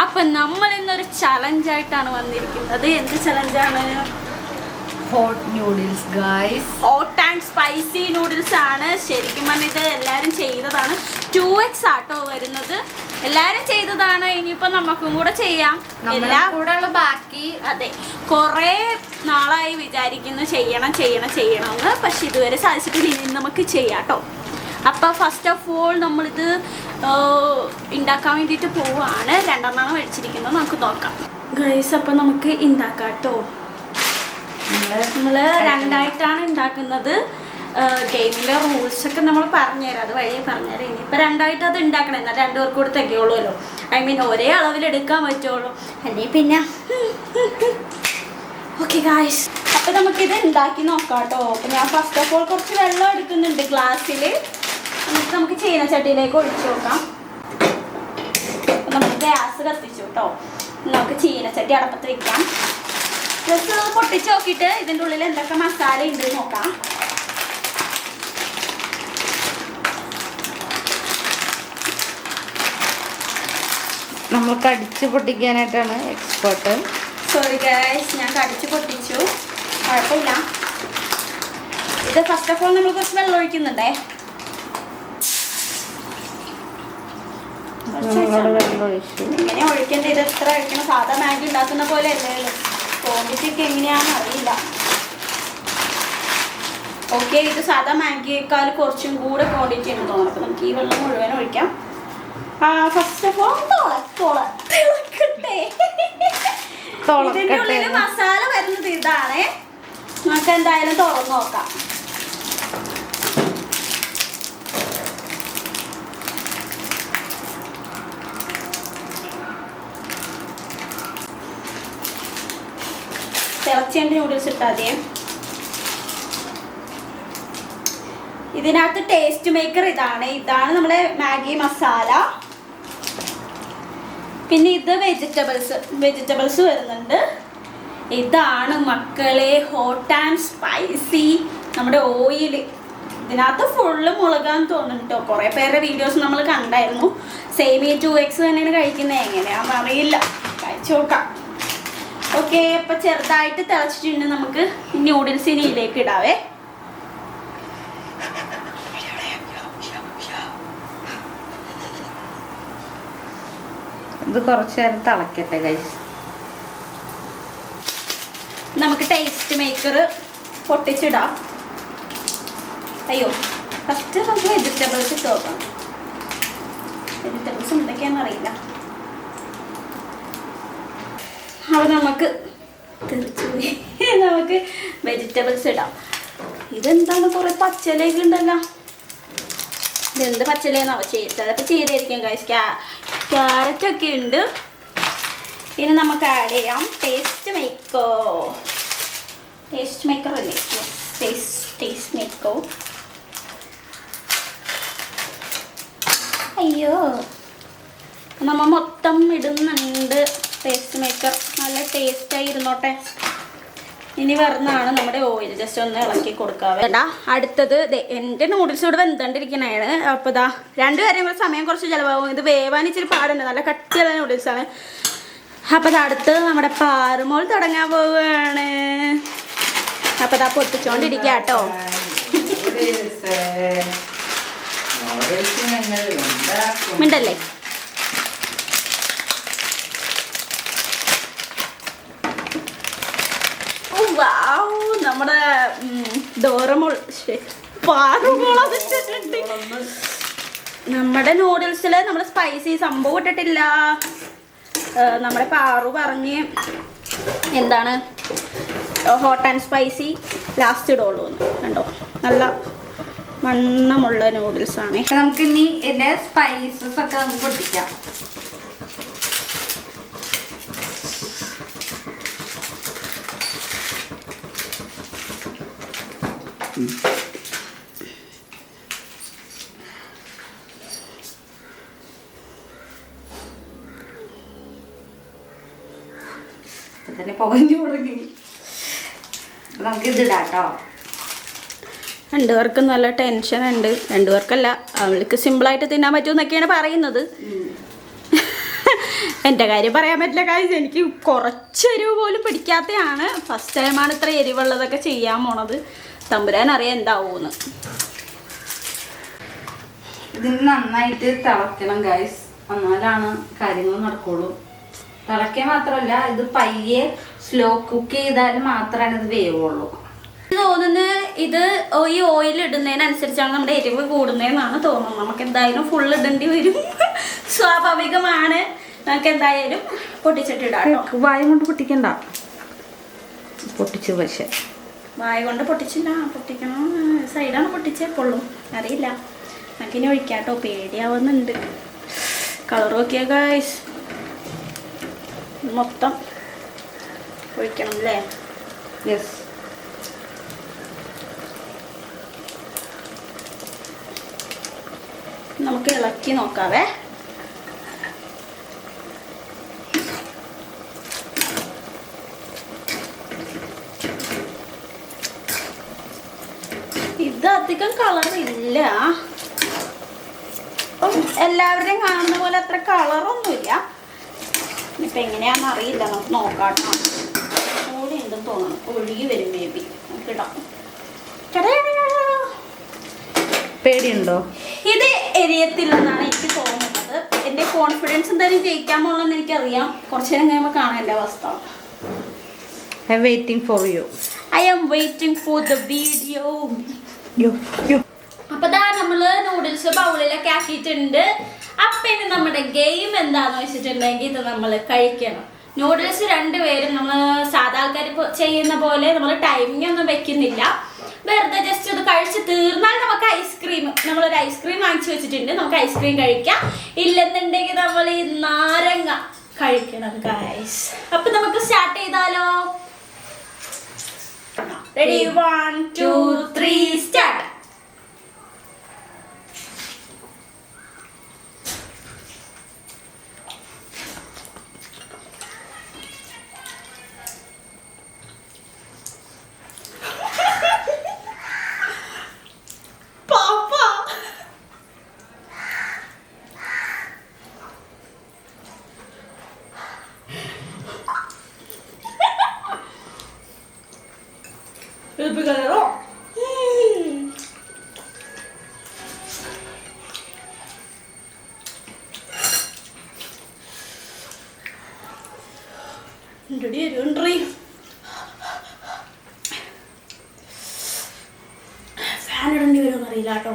അപ്പൊ നമ്മൾ ഇന്നൊരു ചലഞ്ചായിട്ടാണ് വന്നിരിക്കുന്നത്. എന്ത് ചലഞ്ചാണ് hot noodles guys hot and spicy noodles ആണ്. ശരിക്കും പറഞ്ഞത് എല്ലാവരും ചെയ്തതാണ്. ടു എക്സ് ആട്ടോ വരുന്നത്. എല്ലാരും ചെയ്തതാണ്. ഇനിയിപ്പോ നമുക്കും കൂടെ ചെയ്യാം. എല്ലാ ബാക്കി. അതെ. കൊറേ നാളായി വിചാരിക്കുന്നു. ചെയ്യണം ചെയ്യണം ചെയ്യണമെന്ന്. പക്ഷെ ഇതുവരെ സാധിച്ചിട്ടില്ല. ഇനി നമുക്ക് ചെയ്യാട്ടോ അപ്പോൾ ഫസ്റ്റ് ഓഫ് ഓൾ നമ്മളിത് ഉണ്ടാക്കാൻ വേണ്ടിയിട്ട് പോവാണ്. രണ്ടെണ്ണമാണ് മേടിച്ചിരിക്കുന്നത്. നമുക്ക് നോക്കാം. ഗൈസ് അപ്പോൾ നമുക്ക് ഉണ്ടാക്കാം കേട്ടോ നമ്മൾ രണ്ടായിട്ടാണ് ഉണ്ടാക്കുന്നത് ഗെയിമിലെ റൂൾസ് ഒക്കെ നമ്മൾ പറഞ്ഞുതരാം അത് വഴിയെ പറഞ്ഞുതരാം ഇനിയിപ്പോൾ രണ്ടായിട്ട് അത് ഉണ്ടാക്കണം എന്നാൽ രണ്ടുപേർക്ക് കൂടെ തികയുള്ളൂല്ലോ. ഐ മീൻ ഒരേ അളവിൽ എടുക്കാൻ പറ്റുള്ളൂ. അല്ലെങ്കിൽ പിന്നെ? ഓക്കെ ഗായ്സ് അപ്പം നമുക്കിത് ഉണ്ടാക്കി നോക്കാം കേട്ടോ അപ്പം ഞാൻ ഫസ്റ്റ് ഓഫ് ഓൾ കുറച്ച് വെള്ളം എടുക്കുന്നുണ്ട് ഗ്ലാസ്സിൽ എന്നിട്ട് നമുക്ക് ചീനച്ചട്ടിയിലേക്ക് ഒഴിച്ചു നോക്കാം നമുക്ക് ഗ്യാസ് കത്തിച്ചു കേട്ടോ നമുക്ക് ചീനച്ചട്ടി അടപ്പത്ത് വെക്കാം. ജസ്റ്റ് ഒന്ന് പൊട്ടിച്ച് നോക്കിയിട്ട് ഇതിന്റെ ഉള്ളിൽ എന്തൊക്കെ മസാല ഉണ്ട് നോക്കാം. നമ്മൾ കടിച്ച് പൊട്ടിക്കാനായിട്ടാണ് എക്സ്പേർട്ട് സോറി ഗൈസ് ഞാൻ കടിച്ച് പൊട്ടിച്ചു. കുഴപ്പമില്ല. ഇത് ഫസ്റ്റ് ഓഫ് ഓൾ നമ്മൾ കുറച്ച് വെള്ളം ഒഴിക്കുന്നുണ്ടേ. നമ്മളോട് വെള്ളം ഒഴിച്ചു ഇങ്ങനെ ഒഴിക്കേണ്ട ഇത് എത്ര ഒഴിക്കണം? സാധാ മാഗി ഉണ്ടാക്കുന്ന പോലെ അല്ലേ? ക്വാണ്ടിറ്റി ഒക്കെ എങ്ങനെയാണെന്ന് അറിയില്ല. ഓക്കെ ഇത് സാധാ മാഗിയേക്കാൾ കുറച്ചും കൂടെ ക്വാണ്ടിറ്റി എന്ന് തോന്നുന്നു. അപ്പം നമുക്ക് ഈ വെള്ളം മുഴുവൻ ഒഴിക്കാം. ഫസ്റ്റ് ഓഫ് ഓൾ തിളക്കട്ടെ. ഇതിന്റെ ഉള്ളിൽ മസാല വരുന്നത് ഇതാണ്. നമുക്ക് എന്തായാലും തുറന്നു നോക്കാം. തിളച്ചേണ്ട നൂഡിൽസ് ഇട്ടാദ്യം ഇതിനകത്ത് ടേസ്റ്റ് മേക്കർ ഇതാണ്. ഇതാണ് നമ്മുടെ മാഗി മസാല. പിന്നെ ഇത് വെജിറ്റബിൾസ് വെജിറ്റബിൾസ് വരുന്നുണ്ട്. ഇതാണ് മക്കളെ ഹോട്ട് ആൻഡ് സ്പൈസി നമ്മുടെ ഓയിൽ ഇതിനകത്ത് ഫുള്ള് മുളകാന്ന് തോന്നുന്നു കേട്ടോ കുറേ പേരുടെ വീഡിയോസ് നമ്മൾ കണ്ടായിരുന്നു. സേമിയ ടു എക്സ് തന്നെയാണ് കഴിക്കുന്നത്. എങ്ങനെയാണെന്ന് അറിയില്ല. കഴിച്ചു നോക്കാം. ഓക്കെ അപ്പൊ ചെറുതായിട്ട് തിളച്ചിട്ടുണ്ട് നമുക്ക് ന്യൂഡിൽസ് ഇനി ഇതിലേക്ക് ഇടാവേ. ഇത് കുറച്ച് നേരം തിളക്കട്ടെ നമുക്ക് ടേസ്റ്റ് മേക്കർ പൊട്ടിച്ചിടാം. അയ്യോ ഫസ്റ്റ് നമുക്ക് വെജിറ്റബിൾസ് ഇട്ട് നോക്കാം. വെജിറ്റബിൾസ് എന്തൊക്കെയാണെന്ന് അറിയില്ല. അപ്പോൾ നമുക്ക് തെറിച്ചുപോയി നമുക്ക് വെജിറ്റബിൾസ് ഇടാം. ഇതെന്താണ് കുറേ പച്ചലേക്ക് ഉണ്ടല്ലോ. ഇതെന്ത് പച്ചലേന്നാവോ ചെയ്ത് ചിലപ്പോൾ ചെയ്തായിരിക്കും ഗൈസ് ക്യാരറ്റ് ഒക്കെ ഉണ്ട്. ഇനി നമുക്ക് ആഡ് ചെയ്യാം. ടേസ്റ്റ് മേക്കോ ടേസ്റ്റ് മേക്കർ അല്ലേ? ടേസ്റ്റ് ടേസ്റ്റ് മേക്കോ അയ്യോ. നമ്മ മൊത്തം ഇടുന്നുണ്ട്. ടേസ്റ്റ് മേക്കർ നല്ല ടേസ്റ്റായി ഇരുന്നോട്ടെ. ഇനി വരുന്നതാണ് നമ്മുടെ ഓയിൽ ജസ്റ്റ് ഒന്ന് ഇളക്കി കൊടുക്കാവേ. അടുത്തത് എന്റെ നൂഡിൽസ് ഇവിടെ വെന്തണ്ടിരിക്കണേണ് അപ്പോൾ ഇതാ രണ്ട് കാര്യം കൂടെ സമയം കുറച്ച് ചിലവാകും. ഇത് വേവാൻ ഇച്ചിരി പാടുണ്ട്. നല്ല കട്ടിയുള്ള നൂഡിൽസാണ് അപ്പോൾ അടുത്ത് നമ്മുടെ പാറുമോൾ തുടങ്ങാൻ പോവുകയാണ്. അപ്പോൾ ഇതാ പൊട്ടിച്ചോണ്ടിരിക്കുക കേട്ടോ. മിണ്ടല്ലേ ഓ, വൗ, നമ്മുടെ ഉം, നമ്മുടെ നൂഡിൽസിൽ നമ്മൾ സ്പൈസി സംഭവം ഇട്ടിട്ടില്ല. നമ്മുടെ പാറു പറഞ്ഞ് എന്താണ് ഹോട്ട് ആൻഡ് സ്പൈസി ലാസ്റ്റ് ഇടുള്ളൂ കണ്ടോ? നല്ല വണ്ണമുള്ള നൂഡിൽസ് ആണ്. അപ്പൊ നമുക്ക് ഇനി എന്റെ സ്പൈസസ് ഒക്കെ നമുക്ക് പൊട്ടിക്കാം. പുകഞ്ഞു തുടങ്ങി. നമുക്കിത് നമുക്ക് ഇത് ഇടാം കേട്ടോ രണ്ടുപേർക്കും നല്ല ടെൻഷൻ ഉണ്ട്. രണ്ടു രണ്ടുപേർക്കല്ല അവൾക്ക് സിമ്പിളായിട്ട് തിന്നാൻ പറ്റുമെന്നൊക്കെയാണ് പറയുന്നത്. എന്റെ കാര്യം പറയാൻ പറ്റില്ല കാര്യം എനിക്ക് കുറച്ച് എരിവ് പോലും പിടിക്കാത്തതാണ് ഫസ്റ്റ് ടൈമാണ് ഇത്ര എരിവുള്ളതൊക്കെ ചെയ്യാൻ പോണത്. തമ്പുരാൻ അറിയാൻ എന്താവൂന്ന്. ഇതിന് നന്നായിട്ട് തിളക്കണം ഗൈസ് എന്നാലാണ് കാര്യങ്ങൾ നടക്കുള്ളൂ. തിളയ്ക്കാൻ മാത്രമല്ല ഇത് പയ്യെ സ്ലോ കുക്ക് ചെയ്താൽ മാത്രമാണ് ഇത് വേവുള്ളൂ. തോന്നുന്നു തോന്നുന്നത് ഇത് ഈ ഓയിൽ ഇടുന്നതിനനുസരിച്ചാണ് നമ്മുടെ എരിവ് കൂടുന്നതെന്നാണ് തോന്നുന്നത്. നമുക്ക് എന്തായാലും ഫുൾ ഇടേണ്ടി വരും. സ്വാഭാവികമാണ്. നമുക്ക് എന്തായാലും പൊട്ടിച്ചിട്ടിടാം വായ കൊണ്ട് പൊട്ടിക്കണ്ട. പൊട്ടിച്ചു പക്ഷെ. വായ കൊണ്ട് പൊട്ടിച്ചില്ല. പൊട്ടിക്കണം. സൈഡാണ് പൊട്ടിച്ചേ പൊള്ളും. അറിയില്ല. നമുക്കിനി ഒഴിക്കാട്ടോ. പേടിയാവുന്നുണ്ട്. കളർ നോക്കിയ ഗൈസ് മൊത്തം ഒഴിക്കണം അല്ലേ യെസ് നമുക്ക് ഇളക്കി നോക്കാവേ. ഇത് അധികം കളർ ഇല്ല. ഇപ്പം എല്ലാവരുടെയും കാണുന്ന പോലെ അത്ര കളറൊന്നുമില്ല ഇപ്പൊ എങ്ങനെയാണെന്ന് അറിയില്ല. നമുക്ക് നോക്കാട്ടോ കൂടി ഉണ്ടെന്ന് തോന്നണം. ഒഴുകി വരും മേ ബി നമുക്ക് ഇടാം. പേടിയുണ്ടോ? ഇത് എരിയത്തില്ലെന്നാണ് എനിക്ക് തോന്നുന്നത്. എന്റെ കോൺഫിഡൻസ് എന്തായാലും ജയിക്കാൻ പോകണമെന്ന് എനിക്കറിയാം. കുറച്ചു നേരം കഴിയുമ്പോൾ കാണാൻ എന്റെ അവസ്ഥ. I waiting for you I am waiting for the video അപ്പൊ ദാ നമ്മൾ നൂഡിൽസ് ബൗളിലൊക്കെ ആക്കിയിട്ടുണ്ട്. അപ്പൊ ഇനി നമ്മുടെ ഗെയിം എന്താന്ന് വെച്ചിട്ടുണ്ടെങ്കിൽ ഇത് നമ്മൾ കഴിക്കണം. നൂഡിൽസ് രണ്ടുപേരും നമ്മൾ സാധാ ആൾക്കാർ ചെയ്യുന്ന പോലെ നമ്മൾ ടൈമിംഗ് ഒന്നും വെക്കുന്നില്ല. വെറുതെ ജസ്റ്റ് ഇത് കഴിച്ച് തീർന്നാൽ നമുക്ക് ഐസ്ക്രീം നമ്മളൊരു ഐസ്ക്രീം വാങ്ങിച്ചു വെച്ചിട്ടുണ്ട്. നമുക്ക് ഐസ്ക്രീം കഴിക്കാം. ഇല്ലെന്നുണ്ടെങ്കിൽ നമ്മൾ ഈ നാരങ്ങ കഴിക്കണം ഗൈസ് അപ്പൊ നമുക്ക് സ്റ്റാർട്ട് ചെയ്താലോ. Ready one two three start Ready. Fan ഇടേണ്ടി വരുമെന്ന് അറിയില്ല കേട്ടോ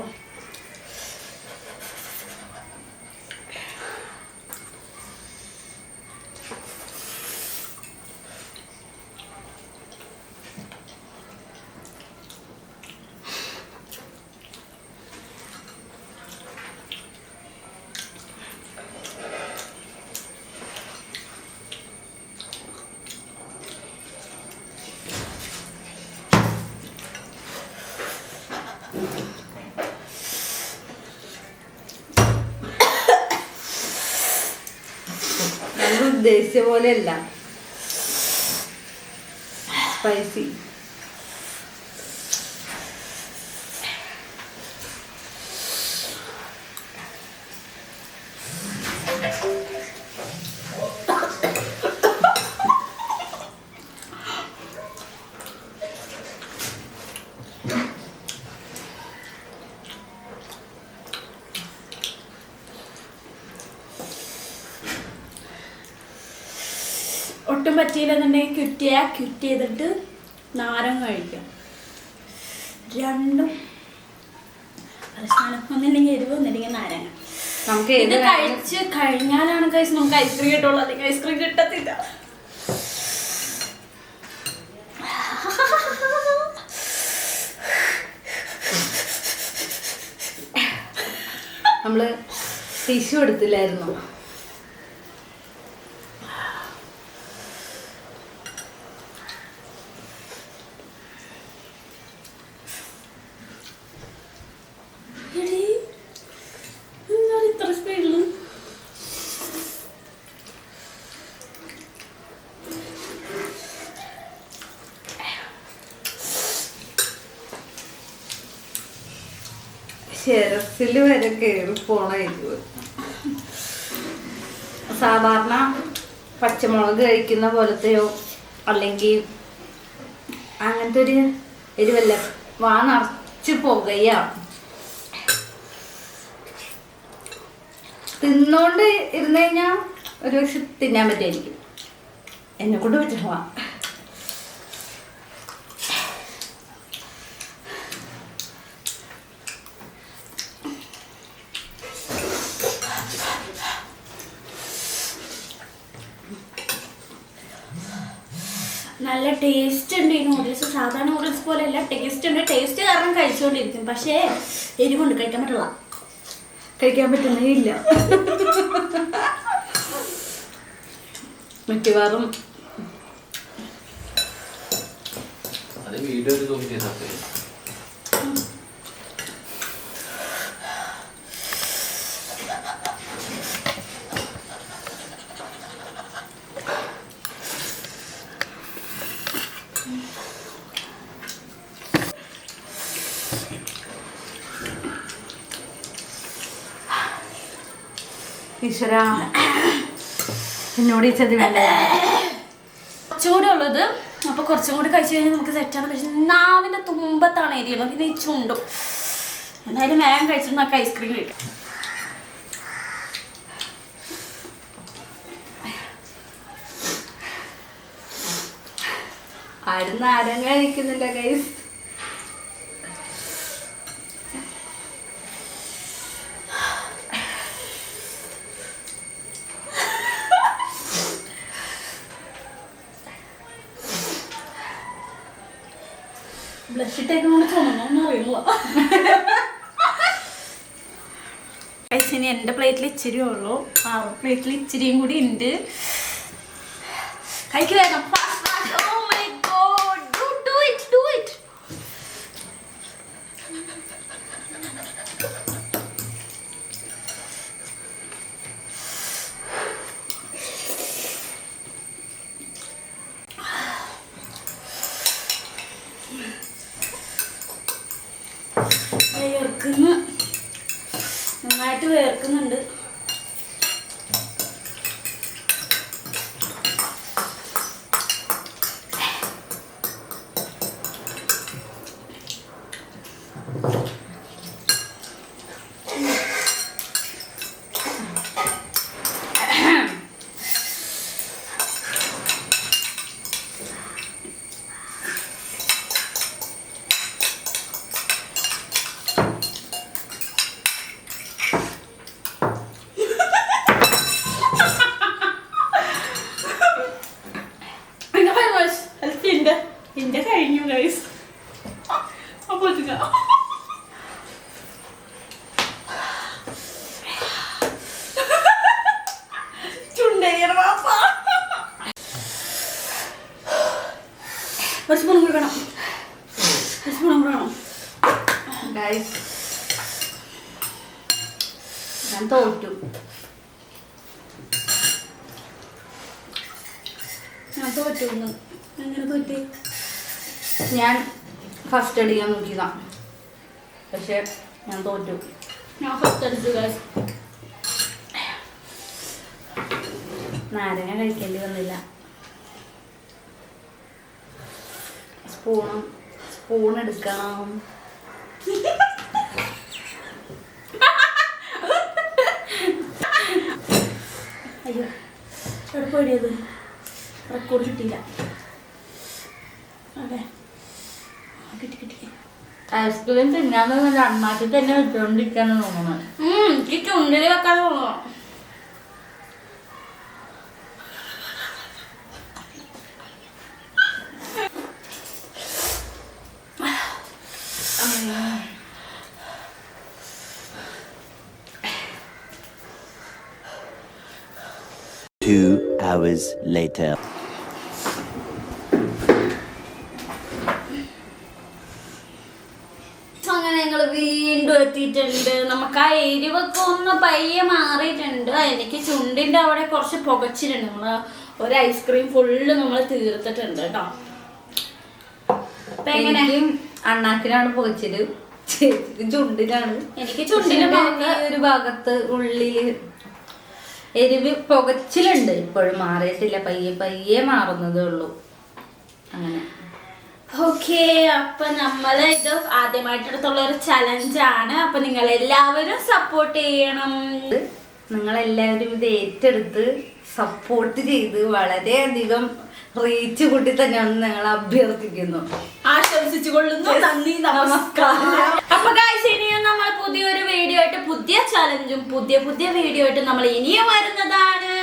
നമ്മൾ ഉദ്ദേശിച്ച പോലെയല്ല. സ്പൈസി പറ്റിയില്ലെന്നുണ്ടെങ്കിൽ ക്വിറ്റ് ചെയ്യുക ക്വിറ്റ് ചെയ്തിട്ട് നാരങ്ങ കഴിക്കാം. രണ്ടും പ്രശ്നമാണ് ഒന്നില്ലെങ്കിൽ എരിവ് ഒന്നില്ലെങ്കിൽ നാരങ്ങ. നമുക്ക് ഇത് കഴിച്ച് കഴിഞ്ഞാലാണ് കഴിച്ച് നമുക്ക് ഐസ്ക്രീം കിട്ടുള്ളൂ. അല്ലെങ്കിൽ ഐസ്ക്രീം കിട്ടത്തില്ല. നമ്മൾ ടിഷ്യൂ എടുത്തില്ലായിരുന്നു എടീ, എന്താണ് ഇത്ര സ്പീഡിൽ ശിരസിൽ വരെ കയറി പോണ എരിവ് സാധാരണ പച്ചമുളക് കഴിക്കുന്ന പോലത്തെയോ അല്ലെങ്കിൽ അങ്ങനത്തെ ഒരു എരിവല്ല വാ നിറച്ച് പുകയാ. തിന്നോണ്ട് ഇരുന്ന് കഴിഞ്ഞാൽ ഒരു പക്ഷെ തിന്നാൻ പറ്റുമായിരിക്കും എന്നെ കൊണ്ട് പറ്റില്ല നല്ല ടേസ്റ്റ് ഉണ്ട് ഈ നൂഡിൽസ് സാധാരണ നൂഡിൽസ് പോലെ അല്ല ടേസ്റ്റ് ഉണ്ട്. ടേസ്റ്റ് കാരണം കഴിച്ചുകൊണ്ടിരിക്കും പക്ഷേ എരിവുണ്ട് കഴിക്കാൻ പറ്റില്ല കഴിക്കാൻ പറ്റുന്നേ ഇല്ല. മിക്കവാറും അത് വീഡിയോ ഈശ്വര എന്നോട് ഈ ചതി വേണ്ട. കുറച്ചുകൂടി ഉള്ളത് അപ്പൊ കുറച്ചും കൂടി കഴിച്ചു കഴിഞ്ഞാൽ നമുക്ക് സെറ്റാണ് പക്ഷെ നാവിന്റെ തുമ്പത്താണ് എരിയുള്ളത് പിന്നെ ഈ ചുണ്ടും. എന്തായാലും വേഗം കഴിച്ചിട്ട് നമുക്ക് ഐസ്ക്രീം കിട്ടും ആരും നാരങ്ങ കഴിക്കുന്നില്ല ഗൈസ് ബ്ലഷ് ഇട്ടേക്കുന്നോണ്ട് ചുമന്നൊന്നും അറിയുന്നില്ല ഇനി എന്റെ പ്ലേറ്റിൽ ഇച്ചിരി ഉള്ളൂ ആ പ്ലേറ്റിൽ ഇച്ചിരിയും കൂടി ഉണ്ട് കഴിക്ക് വേഗം Fast, fast. My God. Do, do it, do it. വേർക്കുന്നു നന്നായിട്ട് Thank പിന്നെ ഗൈസ് ഹെൽപ്പ് എന്റെ എന്റെ കഴിഞ്ഞു ഗൈസ് അപ്പോൾ ചുണ്ടേക്കണം പാപ്പ ഒരു സ്പൂൺ കൂടി വേണം ഒരു സ്പൂൺ കൂടി വേണം ഗൈസ് ഞാൻ തോറ്റു ഞാൻ തോറ്റു ഇന്ന്. എങ്ങനെ തോറ്റേ ഞാൻ ഫസ്റ്റ് അടിക്കാൻ നോക്കിയതാ. പക്ഷെ ഞാൻ തോറ്റു. ഞാൻ ഫസ്റ്റ് അടിച്ചു നാരങ്ങ കഴിക്കേണ്ടി വന്നില്ല. സ്പൂണും സ്പൂൺ എടുക്കണം. അയ്യോ എവിടെ പോയത്? റെക്കോർഡ് കിട്ടിയില്ല. അതെ. കിട്ടി കിട്ടി ഐസ്ക്രീം തിന്നാന്ന് അണ്ണാക്കി തന്നെ വെച്ചോണ്ടിരിക്കാന്ന് തോന്നുന്നത് എനിക്ക് ചുണ്ടിൽ വെക്കാൻ തോന്നുന്നു Two hours later. അങ്ങനെ ഞങ്ങൾ വീണ്ടും എത്തിയിട്ടുണ്ട്. നമുക്ക് ആ എരിവൊക്കെ ഒന്ന് പയ്യെ മാറിയിട്ടുണ്ട്. എനിക്ക് ചുണ്ടിന്റെ അവിടെ കുറച്ച് പുകച്ചിട്ടുണ്ട്. നമ്മൾ ഒരു ഐസ്ക്രീം ഫുള്ള് നമ്മൾ തീർത്തിട്ടുണ്ട് കേട്ടോ. അപ്പൊ എങ്ങനെ? അണ്ണാക്കിനാണ് പുകച്ചിൽ. ചുണ്ടിനാണ്. എനിക്ക് ചുണ്ടിന്റെ ചുണ്ടിന്റെ ഒരു ഭാഗത്ത് ഉള്ളിൽ എരിവ് പുകച്ചിലുണ്ട്. ഇപ്പോഴും മാറിയിട്ടില്ല. പയ്യെ പയ്യെ മാറുന്നതേ ഉള്ളൂ. അങ്ങനെ. ഓക്കെ അപ്പൊ നമ്മൾ ഇത് ആദ്യമായിട്ടെടുത്തുള്ള ഒരു ചലഞ്ചാണ് അപ്പൊ നിങ്ങൾ എല്ലാവരും സപ്പോർട്ട് ചെയ്യണം. നിങ്ങൾ എല്ലാവരും ഇത് ഏറ്റെടുത്ത് സപ്പോർട്ട് ചെയ്ത് വളരെയധികം റീച്ച് കൂട്ടി തന്നെയാണ് ഞങ്ങൾ അഭ്യർത്ഥിക്കുന്നു. ആശംസിച്ചു കൊള്ളുന്നു. നന്ദി നമസ്കാരം. അപ്പൊ ഇനിയും നമ്മൾ പുതിയൊരു വീഡിയോ ആയിട്ട് പുതിയ ചലഞ്ചും പുതിയ പുതിയ വീഡിയോ ആയിട്ട് നമ്മൾ ഇനിയും വരുന്നതാണ്.